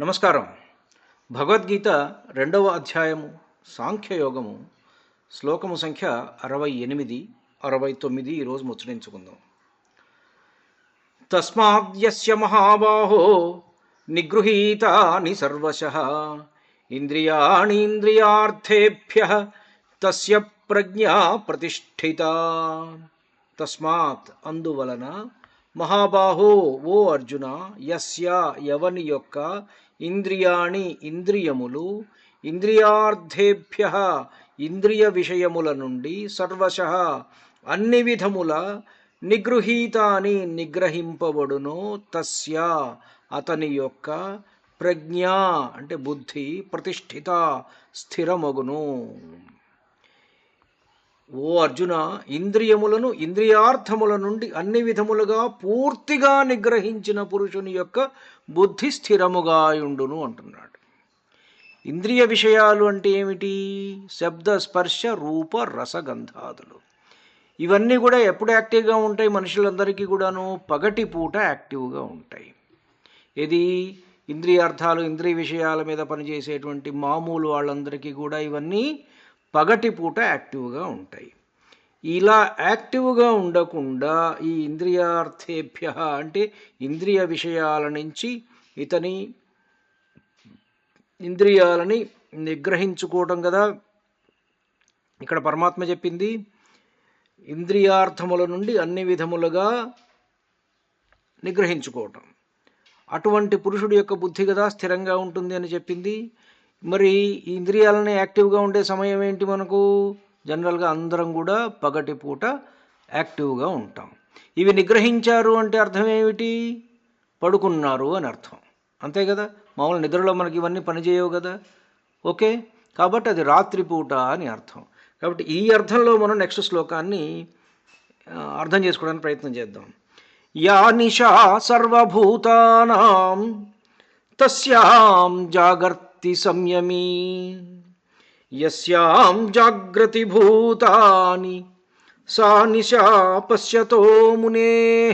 నమస్కారం. భగవద్గీత రెండవ అధ్యాయము సాంఖ్యయోగము శ్లోకము సంఖ్య అరవై ఎనిమిది అరవై తొమ్మిది ఈరోజు ముచ్చరించుకుందాం తస్మాద్యస్య మహాబాహో నిగృహీతాని సర్వశ ఇంద్రియాణీంద్రియార్థేభ్య తస్య ప్రజ్ఞా ప్రతిష్ఠిత. తస్మాత్ అందువలన మహాబాహో ఓ అర్జున యస్య యవని యొక్క ఇంద్రియాణి ఇంద్రియములు ఇంద్రియార్థేభ్య ఇంద్రియ విషయముల నుండి సర్వశ అన్ని విధముల నిగృహీతాని నిగ్రహింపబడును తస్య అతని యొక్క ప్రజ్ఞ అంటే బుద్ధి ప్రతిష్ఠిత స్థిరమగును. ఓ అర్జున ఇంద్రియములను ఇంద్రియార్థముల నుండి అన్ని విధములుగా పూర్తిగా నిగ్రహించిన పురుషుని యొక్క బుద్ధి స్థిరముగా ఉండును అంటున్నాడు. ఇంద్రియ విషయాలు అంటే ఏమిటి? శబ్ద స్పర్శ రూప రసగంధాదులు. ఇవన్నీ కూడా ఎప్పుడు యాక్టివ్గా ఉంటాయి? మనుషులందరికీ కూడాను పగటి పూట యాక్టివ్గా ఉంటాయి. ఇది ఇంద్రియార్థాలు ఇంద్రియ విషయాల మీద పనిచేసేటువంటి మామూలు వాళ్ళందరికీ కూడా ఇవన్నీ పగటి పూట యాక్టివ్గా ఉంటాయి. ఇలా యాక్టివ్గా ఉండకుండా ఈ ఇంద్రియార్థేభ్య అంటే ఇంద్రియ విషయాల నుంచి ఇతని ఇంద్రియాలని నిగ్రహించుకోవటం కదా. ఇక్కడ పరమాత్మ చెప్పింది ఇంద్రియార్థముల నుండి అన్ని విధములుగా నిగ్రహించుకోవటం. అటువంటి పురుషుడి యొక్క బుద్ధి కదా స్థిరంగా ఉంటుంది అని చెప్పింది. మరి ఇంద్రియాలని యాక్టివ్గా ఉండే సమయం ఏంటి మనకు? జనరల్గా అందరం కూడా పగటి పూట యాక్టివ్గా ఉంటాం. ఇవి నిగ్రహించారు అంటే అర్థం ఏమిటి? పడుకున్నారు అని అర్థం. అంతే కదా? మామూలు నిద్రలో మనకి ఇవన్నీ పనిచేయవు కదా? ఓకే? కాబట్టి అది రాత్రిపూట అని అర్థం. కాబట్టి ఈ అర్థంలో మనం నెక్స్ట్ శ్లోకాన్ని అర్థం చేసుకోవడానికి ప్రయత్నం చేద్దాం. యా నిషా సర్వభూతానాం తస్యాం భక్తి సంయమీ. యస్యాం జాగ్రతి భూతాని సా నిశా పశ్యతో మునే.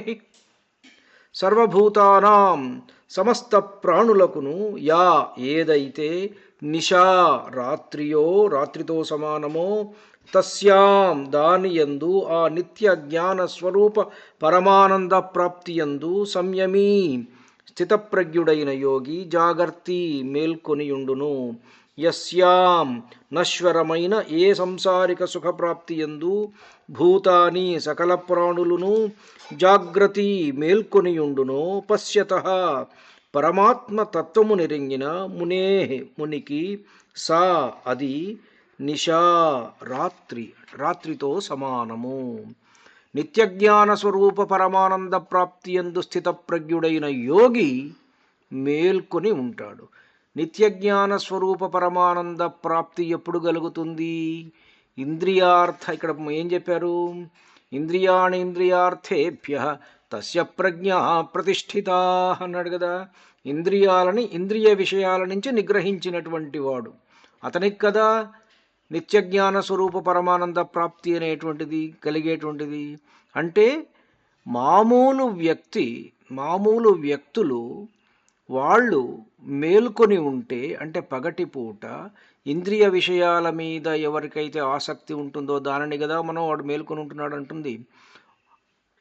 సర్వభూతానాం సమస్త ప్రాణులకును యా ఏదైతే నిశా రాత్రియో రాత్రితో సమానమో తస్యాం దానియందు ఆ నిత్య జ్ఞాన స్వరూప పరమానంద ప్రాప్తియందు సంయమీ. స్థితప్రజ్ఞుడైన యోగి జాగర్తి మేల్కొనియుండును. యస్యాం నశ్వరమైన ఏ సంసారిక సుఖప్రాప్తి ఎందు భూతాని సకల ప్రాణులను జాగ్రతి మేల్కొనియుండునో. పశ్యత పరమాత్మ తత్వము నిరింగిన మునే మునికి సా అది నిషా రాత్రి రాత్రితో సమానము. నిత్యజ్ఞాన స్వరూప పరమానంద ప్రాప్తి ఎందు స్థితప్రజ్ఞుడైన యోగి మేల్కొని ఉంటాడు. నిత్యజ్ఞాన స్వరూప పరమానంద ప్రాప్తి ఎప్పుడు కలుగుతుంది ఇంద్రియార్థ ఇక్కడ ఏం చెప్పారు? ఇంద్రియాణి ఇంద్రియార్థేభ్య తస్య ప్రజ్ఞ ప్రతిష్ఠిత అన్నాడు కదా. ఇంద్రియాలని ఇంద్రియ విషయాల నుంచి నిగ్రహించినటువంటి వాడు. అతనికి కదా నిత్యజ్ఞాన స్వరూప పరమానంద ప్రాప్తి అనేటువంటిది కలిగేటువంటిది. అంటే మామూలు వ్యక్తి మామూలు వ్యక్తులు వాళ్ళు మేల్కొని ఉంటే అంటే పగటిపూట ఇంద్రియ విషయాల మీద ఎవరికైతే ఆసక్తి ఉంటుందో దానిని కదా మనం వాడు మేల్కొని ఉంటున్నాడు అంటుంది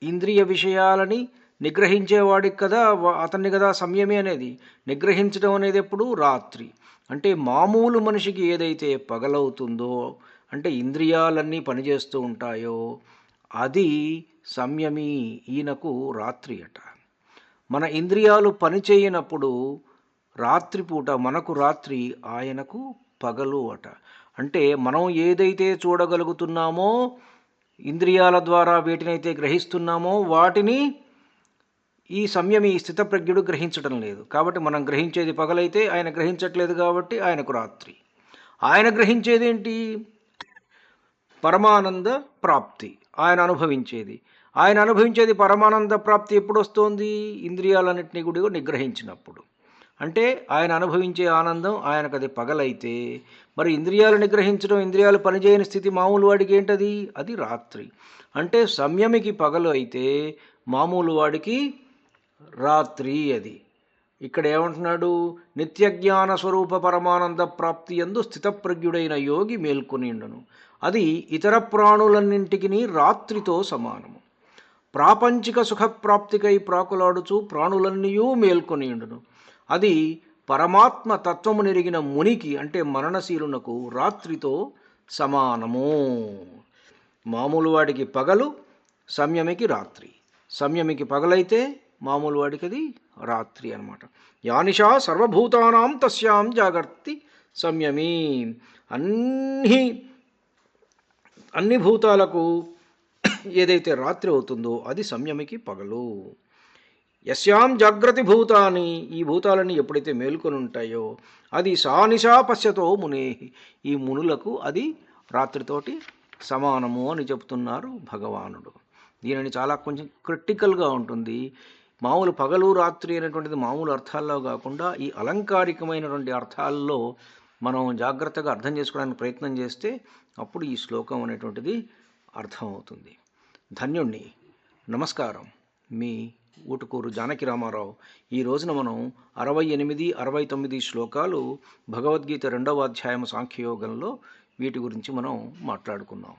ఇంద్రియ విషయాలని నిగ్రహించేవాడికి కదా అతన్ని కదా సంయమి అనేది. నిగ్రహించడం అనేది ఎప్పుడు? రాత్రి. అంటే మామూలు మనిషికి ఏదైతే పగలవుతుందో అంటే ఇంద్రియాలన్నీ పనిచేస్తూ ఉంటాయో అది సంయమి. ఈయనకు రాత్రి అట. మన ఇంద్రియాలు పనిచేయనప్పుడు రాత్రిపూట మనకు రాత్రి ఆయనకు పగలు అట. అంటే మనం ఏదైతే చూడగలుగుతున్నామో ఇంద్రియాల ద్వారా వీటినైతే గ్రహిస్తున్నామో వాటిని ఈ సంయమి ఈ స్థితప్రజ్ఞుడు గ్రహించడం లేదు. కాబట్టి మనం గ్రహించేది పగలైతే ఆయన గ్రహించట్లేదు కాబట్టి ఆయనకు రాత్రి. ఆయన గ్రహించేది ఏంటి పరమానంద ప్రాప్తి. ఆయన అనుభవించేది. ఆయన అనుభవించేది పరమానంద ప్రాప్తి ఎప్పుడు వస్తోంది ఇంద్రియాలన్నింటినీ కూడా నిగ్రహించినప్పుడు. అంటే ఆయన అనుభవించే ఆనందం ఆయనకు అది పగలైతే మరి ఇంద్రియాలు నిగ్రహించడం ఇంద్రియాలు పనిచేయని స్థితి మామూలు వాడికి ఏంటది? అది రాత్రి. అంటే సంయమికి పగలు అయితే మామూలు వాడికి రాత్రి అది. ఇక్కడ ఏమంటున్నాడు? నిత్యజ్ఞాన స్వరూప పరమానంద ప్రాప్తి ఎందు స్థితప్రజ్ఞుడైన యోగి మేల్కొనిండును అది ఇతర ప్రాణులన్నింటికి రాత్రితో సమానము. ప్రాపంచిక సుఖప్రాప్తికై ప్రాకులాడుచు ప్రాణులన్నీయూ మేల్కొనియుండును. అది పరమాత్మ తత్వము నెరిగిన మునికి అంటే మరణశీలునకు రాత్రితో సమానము. మామూలు వాడికి పగలు సంయమికి రాత్రి. సంయమికి పగలైతే మామూలు వాడికి అది రాత్రి అనమాట యానిషా సర్వభూతానాం తస్యాం జాగర్తి సంయమీ. అన్ని అన్ని భూతాలకు ఏదైతే రాత్రి అవుతుందో అది సంయమికి పగలు. యస్యాం జాగ్రత్త భూతాన్ని ఈ భూతాలని ఎప్పుడైతే మేల్కొని ఉంటాయో అది సానిషా పశ్యతో మునే ఈ మునులకు అది రాత్రితోటి సమానము అని చెప్తున్నారు భగవానుడు. దీనిని చాలా కొంచెం క్రిటికల్గా ఉంటుంది. మామూలు పగలు రాత్రి అనేటువంటిది మామూలు అర్థాల్లో కాకుండా ఈ అలంకారికమైనటువంటి అర్థాల్లో మనం జాగ్రత్తగా అర్థం చేసుకోవడానికి ప్రయత్నం చేస్తే అప్పుడు ఈ శ్లోకం అనేటువంటిది అర్థమవుతుంది. ధన్యుణ్ణి. నమస్కారం. మీ ఊటుకూరు జానకి రామారావు. ఈ రోజున మనం అరవై ఎనిమిది అరవై తొమ్మిది శ్లోకాలు భగవద్గీత రెండవ అధ్యాయం సాంఖ్యయోగంలో వీటి గురించి మనం మాట్లాడుకున్నాం.